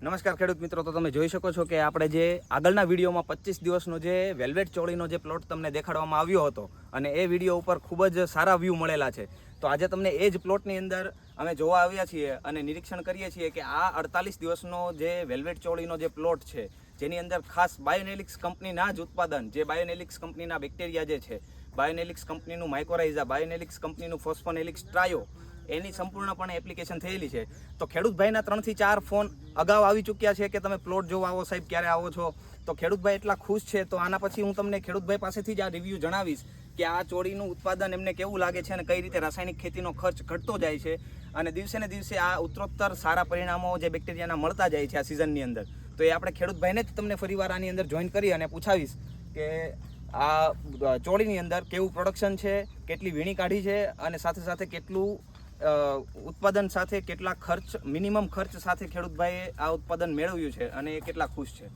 નમસ્કાર ખેડૂત મિત્રો, તો તમે જોઈ શકો છો કે આપણે જે આગળના વિડીયોમાં પચીસ દિવસનો જે વેલ્વેટ ચોળીનો જે પ્લોટ તમને દેખાડવામાં આવ્યો હતો અને એ વીડિયો ઉપર ખૂબ જ સારા વ્યૂ મળેલા છે. તો આજે તમને એ જ પ્લોટની અંદર અમે જોવા આવ્યા છીએ અને નિરીક્ષણ કરીએ છીએ કે આ અડતાલીસ દિવસનો જે વેલ્વેટ ચોળીનો જે પ્લોટ છે, જેની અંદર ખાસ બાયોનેલિક્સ કંપનીના જ ઉત્પાદન, જે બાયોનેલિક્સ કંપનીના બેક્ટેરિયા જે છે, બાયોનેલિક્સ કંપનીનું માઇકોરાઇઝા બાયોનેલિક્સ કંપનીનું ફોસ્ફોનેલિક્સ ટ્રાયો, એની સંપૂર્ણપણે એપ્લિકેશન થયેલી છે. તો ખેડૂતભાઈના ત્રણથી ચાર ફોન અગાઉ આવી ચૂક્યા છે કે તમે પ્લોટ જોવા આવો સાહેબ, ક્યારે આવો છો? તો ખેડૂતભાઈ એટલા ખુશ છે. તો આના પછી હું તમને ખેડૂતભાઈ પાસેથી જ આ રિવ્યૂ જણાવીશ કે આ ચોળીનું ઉત્પાદન એમને કેવું લાગે છે અને કઈ રીતે રાસાયણિક ખેતીનો ખર્ચ ઘટતો જાય છે અને દિવસે ને દિવસે આ ઉત્તરોત્તર સારા પરિણામો જે બેક્ટેરિયાના મળતા જાય છે આ સિઝનની અંદર. તો એ આપણે ખેડૂતભાઈને જ તમને ફરીવાર આની અંદર જોઈન કરી અને પૂછાવીશ કે આ ચોળીની અંદર કેવું પ્રોડક્શન છે, કેટલી વીણી કાઢી છે અને સાથે સાથે કેટલું ઉત્પાદન સાથે કેટલા ખર્ચ, મિનિમમ ખર્ચ સાથે ખેડૂતભાઈએ આ ઉત્પાદન મેળવ્યું છે અને એ કેટલા ખુશ છે?